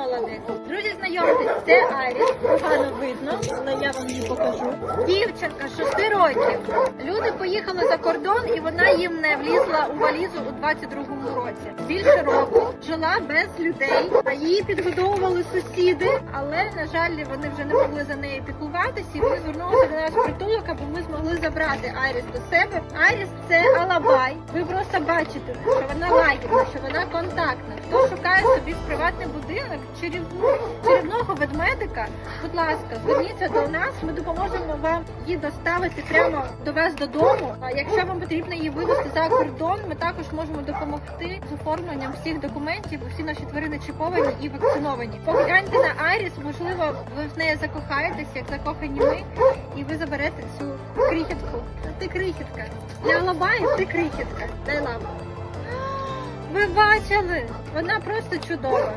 Молодець. Друзі, знайомтесь, це Айріс. Погано видно, але я вам її покажу. Дівчинка 6 років. Люди поїхали за кордон, і вона їм не влізла у валізу у 22-му році. Більше року жила без людей. Її підгодовували сусіди, але на жаль, вони вже не могли за нею піклуватися. І вони звернулися до нас притулок, аби ми змогли забрати Айріс до себе. Айріс це алабай. Ви просто бачите, що вона лагідна, що вона контактна. Хто шукає собі приватний будинок чарівну, чарівного ведмедика, будь ласка, зверніться до нас. Ми допоможемо вам її доставити прямо до вас додому. А якщо вам потрібно її вивезти за кордон, ми також можемо допомогти з оформленням всіх документів. Усі наші тварини чіповані і вакциновані. Погляньте на Айріс, можливо, ви в неї закохаєтесь, як закохані ми, і ви заберете цю крихітку. Ти крихітка. Для Алабаї ти крихітка. Ви бачили? Вона просто чудова.